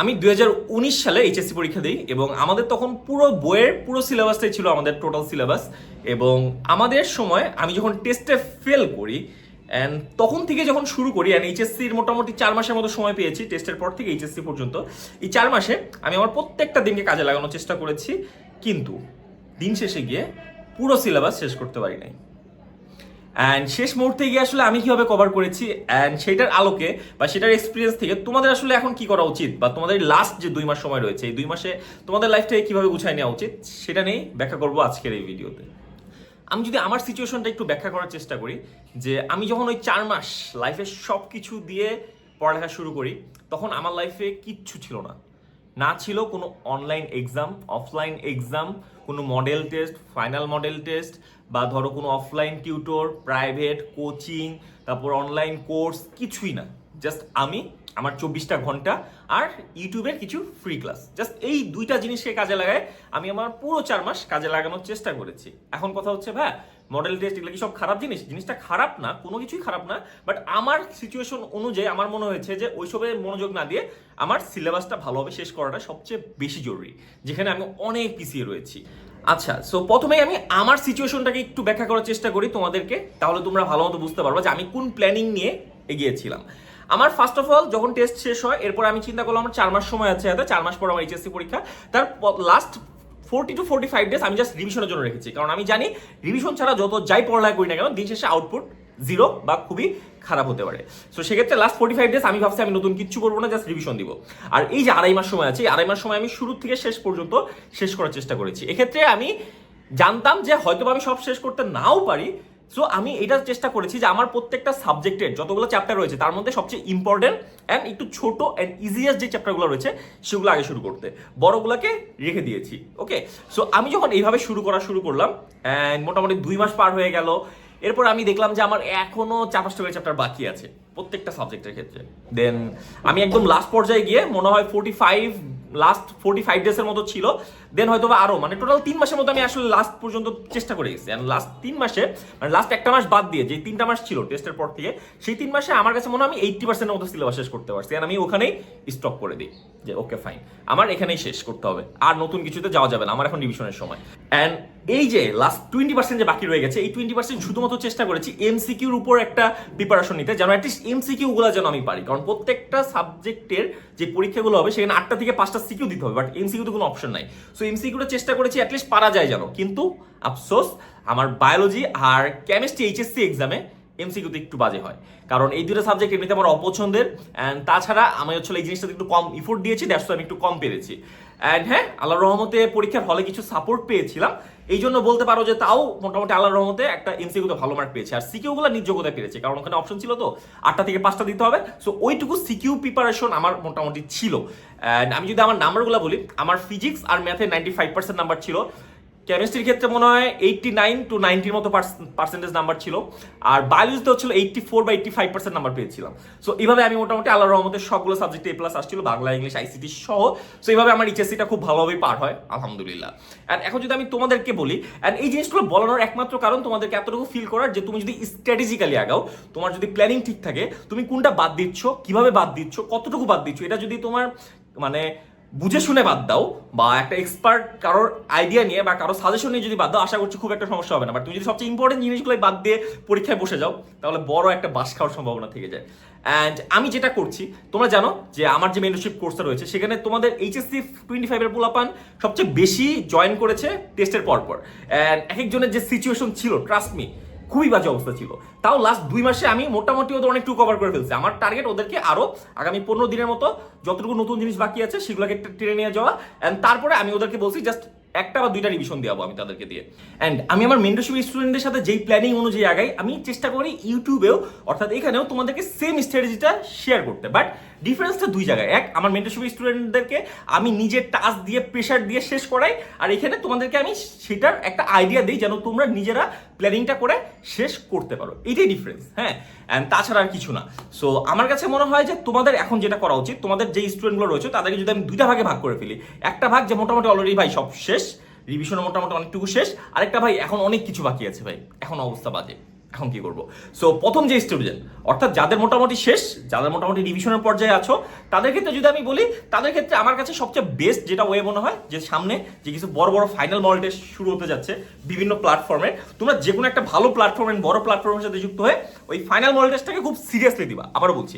আমি দু হাজার উনিশ সালে এইচএসসি পরীক্ষা দিই এবং আমাদের তখন পুরো বইয়ের পুরো সিলেবাসটাই ছিল আমাদের টোটাল সিলেবাস এবং আমাদের সময় আমি যখন টেস্টে ফেল করি অ্যান্ড তখন থেকে যখন শুরু করি অ্যান্ড এইচএসসির মোটামুটি চার মাসের মতো সময় পেয়েছি টেস্টের পর থেকে এইচএসসি পর্যন্ত, এই চার মাসে আমি আমার প্রত্যেকটা দিনকে কাজে লাগানোর চেষ্টা করেছি, কিন্তু দিন শেষে গিয়ে পুরো সিলেবাস শেষ করতে পারি নাই। অ্যান্ড শেষ মুহূর্তে গিয়ে আসলে আমি কীভাবে কভার করেছি অ্যান্ড সেটার আলোকে বা সেটার এক্সপিরিয়েন্স থেকে তোমাদের আসলে এখন কি করা উচিত? বা তোমাদের লাস্ট যে দুই মাস সময় রয়েছে, এই দুই মাসে তোমাদের লাইফটাকে কীভাবে গুছাই নেওয়া উচিত? সেটা নিয়েই ব্যাখ্যা করব আজকের এই ভিডিওতে। আমি যদি আমার সিচুয়েশনটা একটু ব্যাখ্যা করার চেষ্টা করি, যে আমি যখন ওই চার মাস লাইফে সব কিছু দিয়ে পড়ালেখা শুরু করি, তখন আমার লাইফে কিচ্ছু ছিল না। না ছিল কোনো অনলাইন এক্সাম অফলাইন এক্সাম কোনো model test final model test বা ধরো কোনো অফলাইন টিউটর প্রাইভেট কোচিং তারপর অনলাইন কোর্স কিছুই না। জাস্ট আমি, আমার চব্বিশটা ঘণ্টা আর ইউটিউবের কিছু ফ্রি ক্লাস জাস্ট এই দুইটা জিনিসকে কাজে লাগায় আমি আমার পুরো চার মাস কাজে লাগানোর চেষ্টা করেছি। এখন কথা হচ্ছে ভাই মডেল টেস্ট এগুলো কি সব খারাপ জিনিস? জিনিসটা খারাপ না, কোনো কিছুই খারাপ না বাট আমার সিচুয়েশন অনুযায়ী আমার মনে হয়েছে যে ওইসবে মনোযোগ না দিয়ে আমার সিলেবাসটা ভালোভাবে শেষ করাটা সবচেয়ে বেশি জরুরি, যেখানে আমি অনেক পিছিয়ে রয়েছি। আচ্ছা সো প্রথমেই আমি আমার সিচুয়েশনটাকে একটু ব্যাখ্যা করার চেষ্টা করি তোমাদেরকে, তাহলে তোমরা ভালো মতো বুঝতে পারবে যে আমি কোন প্ল্যানিং নিয়ে এগিয়েছিলাম। আমার ফার্স্ট অফ অল যখন টেস্ট শেষ হয়, এরপর আমি চিন্তা করলাম আমার চার মাস সময় আছে চার মাস পর আমার এইচএসসি পরীক্ষা, তার last forty two forty five days আমি জাস্ট রিভিশনের জন্য রেখেছি। কারণ আমি জানি রিভিশন ছাড়া যত যাই পড়ালেখা করি না কেন, দিন শেষে আউটপুট জিরো বা খুবই খারাপ হতে পারে। সো সেক্ষেত্রে লাস্ট ফোর্টি ফাইভ ডেজ আমি ভাবছি আমি নতুন কিচ্ছু করব না জাস্ট রিভিশন দিব। আর এই যে আড়াই মাস সময় আছে, এই আড়াই মাস সময় আমি শুরু থেকে শেষ পর্যন্ত শেষ করার চেষ্টা করেছি। এক্ষেত্রে আমি জানতাম যে হয়তো আমি সব শেষ করতে নাও পারি সো আমি এটা চেষ্টা করেছি যে আমার প্রত্যেকটা সাবজেক্টের যতগুলো চ্যাপ্টার রয়েছে, তার মধ্যে সবচেয়ে ইম্পর্টেন্ট অ্যান্ড একটু ছোট অ্যান্ড ইজিয়েস্ট যে চ্যাপ্টারগুলো রয়েছে, সেগুলো আগে শুরু করতে। বড়গুলোকে রেখে দিয়েছি ওকে সো আমি যখন এইভাবে শুরু করা শুরু করলাম অ্যান্ড মোটামুটি দুই মাস পার হয়ে গেল, এরপর আমি দেখলাম যে আমার এখনও চার পাঁচটা করে চ্যাপ্টার বাকি আছে, প্রত্যেকটা সাবজেক্টের ক্ষেত্রে। দেন আমি একদম লাস্ট পর্যায়ে গিয়ে, মনে হয় forty five last forty five ডেজের মতো ছিল দেন হয়তো বা মানে টোটাল তিন মাসের মতো আমি আসলে লাস্ট পর্যন্ত চেষ্টা করে গেছি। লাস্ট তিন মাসে মানে লাস্ট একটা মাস বাদ দিয়ে, যে তিনটা মাস ছিল টেস্টের পর থেকে, সেই তিন মাসে আমার কাছে মনে হয় আমি এইটটি পার্সেন্টের মতো সিলেবাস শেষ করতে পারছি। আমি ওখানেই স্টপ করে দিই, যে ওকে ফাইন আমার এখানেই শেষ করতে হবে। আর নতুন কিছুতে যাওয়া যাবে না, আমার এখন ডিভিশনের সময়। অ্যান্ড এই যে লাস্ট টোয়েন্টি পার্সেন্ট যে বাকি রয়ে গেছে, এই টোয়েন্টি পার্সেন্ট শুধুমাত্র চেষ্টা করেছি এমসিকিউর উপর একটা প্রিপারেশন নিতে, যেন অ্যাটলিস্ট এমসিকিউ গুলো যেন আমি পারি। কারণ প্রত্যেকটা সাবজেক্টের যে পরীক্ষাগুলো হবে, সেখানে আটটা থেকে পাঁচটা সিকিউ দিতে হবে বাট এমসিকিউতে কোনো অপশন নাই। সো এমসিকিউটা চেষ্টা করেছি অ্যাটলিস্ট পারা যায় যেন। কিন্তু, আফসোস, আমার বায়োলজি আর কেমিস্ট্রি এইচএসসি এক্সামে এমসিকিউতে একটু বাজে হয়। কারণ এই দুটো সাবজেক্ট এমনিতে আমার অপছন্দের অ্যান্ড তাছাড়া আমি হচ্ছে এই জিনিসটাতে একটু কম ইফোর্ট দিয়েছি দ্যাটস আমি একটু কম পেরেছি। অ্যান্ড হ্যাঁ আল্লাহ রহমতে পরীক্ষার হলে কিছু সাপোর্ট পেয়েছিলাম। এই জন্য বলতে পারো যে তাও মোটামুটি আল্লাহ রহমতে একটা এমসিকিউতে ভালো মার্ক পেয়েছে। আর সিকিউগুলো যোগ্যতা পেরেছে কারণ ওখানে অপশন ছিল তো, আটটা থেকে পাঁচটা দিতে হবে। সো ওইটুকু সিকিউ প্রিপারেশন আমার মোটামুটি ছিল। অ্যান্ড আমি যদি আমার নাম্বারগুলো বলি, আমার ফিজিক্স আর ম্যাথে নাইনটি ফাইভ পার্সেন্ট নাম্বার ছিল। কেমিস্ট্রির ক্ষেত্রে মনে হয় এইটটি নাইন টু নাইনটির মতো পার্সেন্টেজ নাম্বার ছিল। আর বায়োলজিতে হচ্ছিল এইটটি ফোর বা এইটটি ফাইভ পার্সেন্ট নাম্বার পেয়েছিলাম। সো এইভাবে আমি মোটামুটি আল্লাহ রহমতের সবগুলো সাবজেক্টে এ প্লাস আসছিল, বাংলা, ইংলিশ আইসিটি সহ। সো এইভাবে আমার এইচএসসিটা খুব ভালোভাবেই পার হয়, আলহামদুলিল্লাহ। অ্যান্ড এখন যদি আমি তোমাদেরকে বলি অ্যান্ড এই জিনিসগুলো বলানোর একমাত্র কারণ তোমাদেরকে এতটুকু ফিল করার যে তুমি যদি স্ট্র্যাটেজিক্যালি আগাও, তোমার যদি প্ল্যানিং ঠিক থাকে, তুমি কোনটা বাদ দিচ্ছ, কীভাবে বাদ দিচ্ছ, কতটুকু বাদ দিচ্ছ, এটা যদি তোমার মানে বুঝে শুনে বাদ দাও বা একটা এক্সপার্ট কারোর আইডিয়া নিয়ে বা কারও সাজেশন নিয়ে যদি বাদ দাও, আশা করছি খুব একটা সমস্যা হবে না। বাট তুমি যদি সবচেয়ে ইম্পর্টেন্ট জিনিসগুলো বাদ দিয়ে পরীক্ষায় বসে যাও, তাহলে বড় একটা বাস খাওয়ার সম্ভাবনা থেকে যায়। অ্যান্ড আমি যেটা করছি, তোমরা জানো যে আমার যে মেন্টরশিপ কোর্সটা রয়েছে, সেখানে তোমাদের এইচএসসি টোয়েন্টি ফাইভের পোলাপান সবচেয়ে বেশি জয়েন করেছে টেস্টের পরপর। অ্যান্ড এক একজনের যে সিচুয়েশন ছিল ট্রাস্ট মি খুবই বাজে অবস্থা ছিল। তাও লাস্ট দুই মাসে আমি মোটামুটি ওদের অনেকটু কভার করে ফেলছি। আমার টার্গেট ওদেরকে আরও আগামী পনেরো দিনের মতো যতটুকু নতুন জিনিস বাকি আছে সেগুলোকে টেনে নিয়ে যাওয়া। অ্যান্ড তারপরে আমি ওদেরকে বলছি জাস্ট একটা বা দুইটা রিভিশন দেওয়াবো আমি তাদেরকে দিয়ে। অ্যান্ড আমি আমার মেন্টরশিপ স্টুডেন্টদের সাথে যেই প্ল্যানিং অনুযায়ী আগাই, আমি চেষ্টা করি ইউটিউবেও অর্থাৎ এখানেও তোমাদেরকে সেম স্ট্র্যাটেজিটা শেয়ার করতে। বাট ডিফারেন্সটা দুই জায়গায়। এক, আমার মেন্টরশিপ স্টুডেন্টদেরকে আমি নিজের টাস্ক দিয়ে প্রেশার দিয়ে শেষ করাই। আর এখানে তোমাদেরকে আমি সেটার একটা আইডিয়া দিই, যেন তোমরা নিজেরা প্ল্যানিংটা করে শেষ করতে পারো। এটাই ডিফারেন্স হ্যাঁ? অ্যান্ড তাছাড়া আর কিছু না। সো আমার কাছে মনে হয় যে তোমাদের এখন যেটা করা উচিত, তোমাদের যে স্টুডেন্টগুলো রয়েছে, তাদেরকে যদি আমি দুইটা ভাগে ভাগ করে ফেলি। একটা ভাগ যে মোটামুটি অলরেডি ভাই সব শেষ রিভিশন মোটামুটি অনেকটুকু শেষ, আরেকটা ভাই এখন অনেক কিছু বাকি আছে ভাই। এখন অবস্থা বাজে। এখন কি করব? সো প্রথম যে স্টুডেন্ট অর্থাৎ যাদের মোটামুটি শেষ, যাদের মোটামুটি রিভিশনের পর্যায়ে আছো, তাদের ক্ষেত্রে যদি আমি বলি, তাদের ক্ষেত্রে আমার কাছে সবচেয়ে বেস্ট যেটা ওয়ে মনে হয়, যে সামনে যে কিছু বড় বড় ফাইনাল মডেল টেস্ট শুরু হতে যাচ্ছে বিভিন্ন প্ল্যাটফর্মে তোমরা যে কোনো একটা ভালো প্ল্যাটফর্মে বড় প্ল্যাটফর্মের সাথে যুক্ত হয়ে ওই ফাইনাল মডেল টেস্টটাকে খুব সিরিয়াসলি দিবা। আবারও বলছি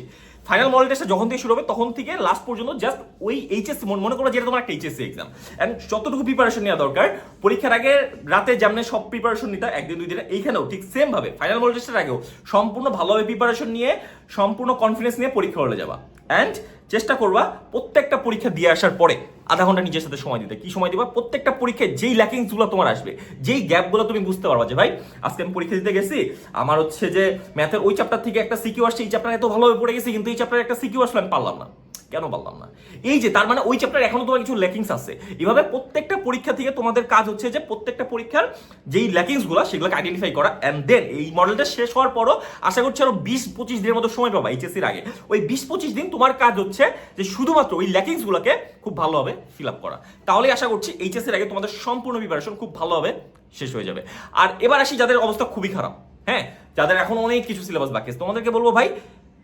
ফাইনাল মডেল টেস্টটা যখন থেকে শুরু হবে, তখন থেকে লাস্ট পর্যন্ত জাস্ট ওই এইচএসসি মনে করো যেটা তোমার একটা এইচএসসি এক্সাম অ্যান্ড যতটুকু প্রিপারেশন নেওয়া দরকার, পরীক্ষার আগে রাতে যেমন সব প্রিপারেশন নিতে একদিন, দুই দিন এইখানেও ঠিক সেম ভাবে ফাইনাল মডেল টেস্টের আগেও সম্পূর্ণ ভালোভাবে প্রিপারেশন নিয়ে, সম্পূর্ণ কনফিডেন্স নিয়ে পরীক্ষা হলে যাবা। অ্যান্ড চেষ্টা করবা প্রত্যেকটা পরীক্ষা দিয়ে আসার পরে আধা ঘণ্টা নিজের সাথে সময় দিতে। কি সময় দিবা? প্রত্যেকটা পরীক্ষায় যেই ল্যাকিংসগুলো তোমার আসবে, যেই গ্যাপগুলো তুমি বুঝতে পারবা যে, ভাই, আজকে আমি পরীক্ষা দিতে গেছি, আমার হচ্ছে যে ম্যাথের ওই চ্যাপ্টার থেকে একটা সিকিউ আসছে, এই চ্যাপ্টার এত ভালোভাবে পড়ে গেছি, কিন্তু এই চ্যাপ্টারে একটা সিকিউ আসলে, আমি পারলাম না। কেন পারলাম না? এই যে, তার মানে ওই চ্যাপ্টার এখনও তোমার কিছু ল্যাকিংস আছে। এভাবে প্রত্যেকটা পরীক্ষা থেকে তোমাদের কাজ হচ্ছে যে, প্রত্যেকটা পরীক্ষার যেই ল্যাকিংসগুলো সেগুলোকে আইডেন্টিফাই করা অ্যান্ড দেন এই মডেলটা শেষ হওয়ার পরও আশা করছি আরও বিশ পঁচিশ দিনের মতো সময় পাবা এইচএসির আগে। ওই বিশ পঁচিশ দিন তোমার কাজ হচ্ছে যে, শুধুমাত্র ওই ল্যাকিংস গুলোকে খুব ভালোভাবে ফিল আপ করা। তাহলেই আশা করছি এইচএসির আগে তোমাদের সম্পূর্ণ প্রিপারেশন খুব ভালোভাবে শেষ হয়ে যাবে। আর এবার আসি যাদের অবস্থা খুবই খারাপ হ্যাঁ? যাদের এখন অনেক কিছু সিলেবাস বাকি আছে। তোমাদেরকে বলব ভাই,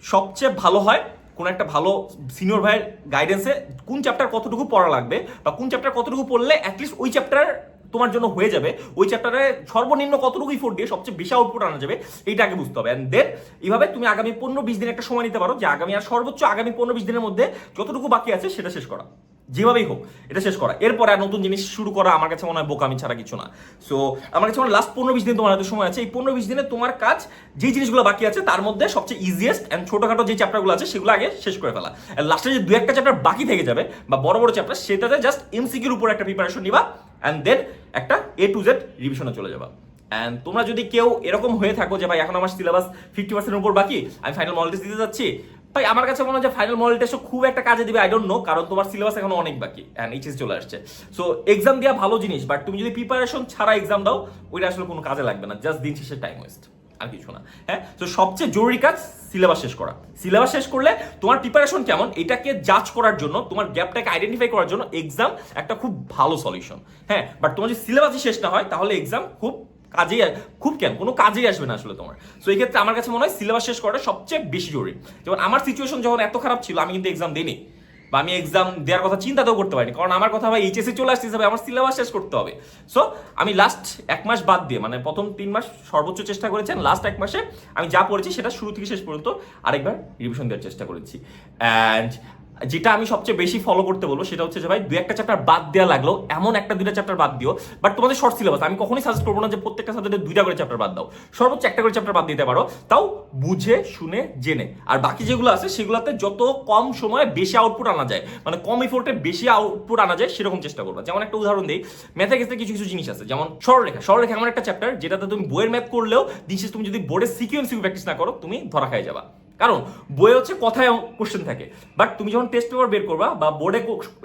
সবচেয়ে ভালো হয় কোন একটা ভালো সিনিয়র ভাইয়ের গাইডেন্সে কোন চ্যাপ্টার কতটুকু পড়া লাগবে বা কোন চ্যাপ্টার কতটুকু পড়লে অ্যাটলিস্ট ওই চ্যাপ্টার তোমার জন্য হয়ে যাবে। ওই চ্যাপ্টারে সর্বনিম্ন কতটুকু ইফোর্ট দিয়ে সবচেয়ে বেশি আউটপুট আনা যাবে, এইটা আগে বুঝতে হবে। অ্যান্ড দেন এইভাবে তুমি আগামী পনেরো বিশ দিন একটা সময় নিতে পারো যে আগামী আর সর্বোচ্চ আগামী পনেরো বিশ দিনের মধ্যে যতটুকু বাকি আছে সেটা শেষ করা। যেভাবেই হোক, এটা শেষ করা। এরপর আর নতুন জিনিস শুরু করা আমার কাছে মনে হয় বোকামি ছাড়া কিছু না। সো আমার কাছে মনে হয় লাস্ট পনেরো বিশ দিন তোমার হাতে সময় আছে। এই পনেরো বিশ দিনে তোমার কাজ যে জিনিসগুলো বাকি আছে, তার মধ্যে সবচেয়ে ইজিয়েস্ট অ্যান্ড ছোটোখাটো যে চ্যাপ্টারগুলো আছে, সেগুলো আগে শেষ করে ফেলা। লাস্টে যে দু একটা চ্যাপ্টার বাকি থেকে যাবে, বা বড় বড় চ্যাপ্টার সেটাতে জাস্ট এমসিকির উপর একটা প্রিপারেশন নিবা অ্যান্ড দেন একটা এ টু জেড রিভিশনে চলে যাবা। অ্যান্ড তোমরা যদি কেউ এরকম হয়ে থাকো যে, ভাই, এখন আমার সিলেবাস ফিফটি পার্সেন্টের উপর বাকি, আমি ফাইনাল মডেল দিতে যাচ্ছি ভাই আমার কাছে মনে হয় ফাইনাল মডেল টেস্টও খুব একটা কাজে দিবে আই ডোন্ট নো কারণ তোমার সিলেবাস এখন অনেক বাকি অ্যান্ড এইচএস চলে আসছে। সো এক্সাম দেওয়া ভালো জিনিস বাট তুমি যদি প্রিপারেশন ছাড়া এক্সাম দাও, ওইটা আসলে কোনো কাজে লাগবে না জাস্ট দিন শেষে টাইম ওয়েস্ট আর কিছু না হ্যাঁ? তো সবচেয়ে জরুরি কাজ সিলেবাস শেষ করা। সিলেবাস শেষ করলে তোমার প্রিপারেশন কেমন? এটাকে জাজ করার জন্য, তোমার গ্যাপটাকে আইডেন্টিফাই করার জন্য এক্সাম একটা খুব ভালো সলিউশন হ্যাঁ? বাট তোমার যদি সিলেবাসই শেষ না হয়, তাহলে এক্সাম খুব কাজেই খুব কেন? কোনো কাজেই আসবে না আসলে তোমার। সো এই ক্ষেত্রে আমার কাছে মনে হয় সিলেবাস শেষ করাটা সবচেয়ে বেশি জরুরি। যেমন আমার সিচুয়েশন যখন এত খারাপ ছিল, আমি কিন্তু এক্সাম দিইনি। বা আমি এক্সাম দেওয়ার কথা চিন্তাতেও করতে পারিনি। কারণ আমার কথা ভাই এইচএসসি চলে আসতে হিসাবে আমার সিলেবাস শেষ করতে হবে। সো আমি লাস্ট এক মাস বাদ দিয়ে মানে প্রথম তিন মাস সর্বোচ্চ চেষ্টা করেছেন লাস্ট এক মাসে আমি যা পড়েছি সেটা শুরু থেকে শেষ পর্যন্ত আরেকবার রিভিশন দেওয়ার চেষ্টা করেছি। অ্যান্ড যেটা আমি সবচেয়ে বেশি ফলো করতে বলব, সেটা হচ্ছে যে ভাই দু একটা চ্যাপ্টার বাদ দেওয়া লাগল, এমন একটা দুইটা চ্যাপ্টার বাদ দিও বাট তোমাদের শর্ট সিলেবাস আমি কখনোই সাজেস্ট করব না যে প্রত্যেকটা সাবজেক্টে দুইটা করে চ্যাপ্টার বাদ দাও। সর্বোচ্চ একটা করে চ্যাপ্টার বাদ দিতে পারো, তাও বুঝে, শুনে, জেনে। আর বাকি যেগুলো আছে, সেগুলোতে যত কম সময়ে বেশি আউটপুট আনা যায় মানে কম ইফোর্টে বেশি আউটপুট আনা যায়, সেরকম চেষ্টা করব। যেমন একটা উদাহরণ দিই ম্যাথে ক্ষেত্রে কিছু কিছু জিনিস আছে, যেমন সরলরেখা। সরলরেখা এমন একটা চ্যাপ্টার যেটাতে তুমি বইয়ের ম্যাথ করলেও, দিন তুমি যদি বোর্ডে সিকিউএন সিকিউ প্র্যাকটিস না করো, তুমি ধরা খাই যাবা। কারণ বইয়ে হচ্ছে কথায় কোশ্চেন থাকে। বাট তুমি যখন টেস্ট পেপার বের করবা বা বোর্ডে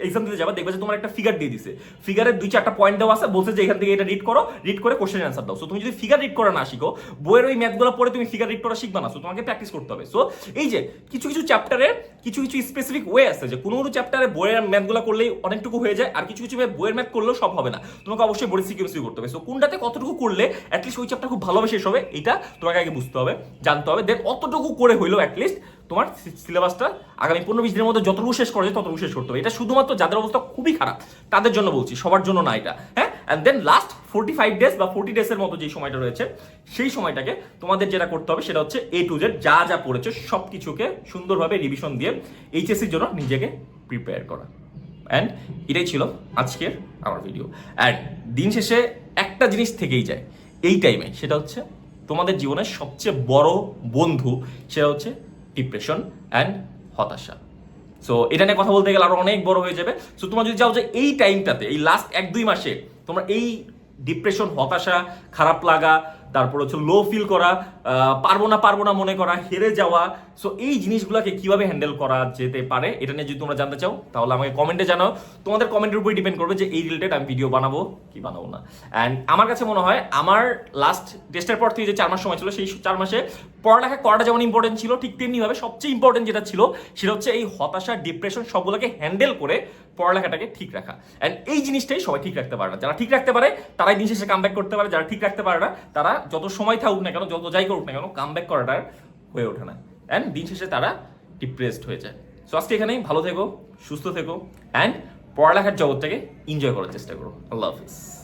এক্সাম দিতে যাবা, দেখবে যে তোমার একটা ফিগার দিয়ে দিছে। ফিগারের দুই চারটা পয়েন্ট দেওয়া আছে, বলছে যে এখান থেকে এটা রিড করো রিড করে কোশ্চেন অ্যান্সার দাও। সো তুমি যদি ফিগার রিড করা না শিখো, বইয়ের ওই ম্যাথগুলো পড়ে তুমি ফিগার রিড করা শিখবা না। সো তোমাকে প্র্যাকটিস করতে হবে। সো এই যে কিছু কিছু চ্যাপ্টারে কিছু কিছু স্পেসিফিক ওয়ে আছে যে কোনো কোনো চ্যাপ্টারে বইয়ের ম্যাথগুলো করলেই অনেকটুকু হয়ে যায়, আর কিছু কিছু বইয়ের ম্যাথ করলেও সব হবে না। তোমাকে অবশ্যই বোর্ডে সিকিউরিসি করতে হবে। সো কোনটাতে কতটুকু করলে অ্যাটলিস্ট ওই চ্যাপ্টার খুব ভালোভাবে শেষ হবে এটা তোমাকে আগে বুঝতে হবে, জানতে হবে। দেন অতটুকু করে হইলেও অ্যাটলিস্ট তোমার সিলেবাসটা আগামী পনেরো বিশ দিনের মধ্যে যতটুকু শেষ করা যায় ততটুকু শেষ করতে হবে। এটা শুধুমাত্র যাদের অবস্থা খুবই খারাপ, তাদের জন্য বলছি, সবার জন্য না এটা হ্যাঁ? And then last forty five days বা ফোর্টি ডেজের মতো যে সময়টা রয়েছে, সেই সময়টাকে তোমাদের যেটা করতে হবে সেটা হচ্ছে এ টু জেড যা যা পড়েছো সব কিছুকে সুন্দরভাবে রিভিশন দিয়ে এইচএসসির জন্য নিজেকে প্রিপেয়ার করা। অ্যান্ড এটাই ছিল আজকের আমার ভিডিও অ্যান্ড দিন শেষে একটা জিনিস থেকেই যায়, এই টাইমে সেটা হচ্ছে তোমাদের জীবনের সবচেয়ে বড় বন্ধু সেটা হচ্ছে ডিপ্রেশন অ্যান্ড হতাশা। সো এটা নিয়ে কথা বলতে গেলে আরও অনেক বড় হয়ে যাবে। সো তোমরা যদি চাও যে এই টাইমটাতে এই লাস্ট এক দুই মাসে, তোমরা এই ডিপ্রেশন হতাশা, খারাপ লাগা তারপর হচ্ছে লো ফিল করা পারব না পারব না মনে করা, হেরে যাওয়া। সো এই জিনিসগুলোকে কীভাবে হ্যান্ডেল করা যেতে পারে, এটা নিয়ে যদি তোমরা জানতে চাও, তাহলে আমাকে কমেন্টে জানাও। তোমাদের কমেন্টের উপরে ডিপেন্ড করবে যে এই রিলেটেড আমি ভিডিও বানাবো কি বানাবো না। অ্যান্ড আমার কাছে মনে হয়, আমার লাস্ট টেস্টের পর থেকে যে চার মাস সময় ছিল, সেই চার মাসে পড়ালেখা করাটা যেমন ইম্পর্টেন্ট ছিল, ঠিক তেমনিভাবে সবচেয়ে ইম্পর্টেন্ট যেটা ছিল, সেটা হচ্ছে এই হতাশা ডিপ্রেশন সবগুলোকে হ্যান্ডেল করে পড়ালেখাটাকে ঠিক রাখা। অ্যান্ড এই জিনিসটাই সবাই ঠিক রাখতে পারে না। যারা ঠিক রাখতে পারে, তারাই দিন শেষে কাম করতে পারে। যারা ঠিক রাখতে পারে না, তারা যত সময় থাকুক না কেন, যত যাই করুক না কেন কাম করাটা হয়ে ওঠে না। অ্যান্ড দিন শেষে তারা ডিপ্রেসড হয়ে যায়। সো আজকে এখানেই ভালো থেকো, সুস্থ থেকো অ্যান্ড পড়ালেখার জগৎটাকে এনজয় করার চেষ্টা করো। আল্লাহ হাফিজ।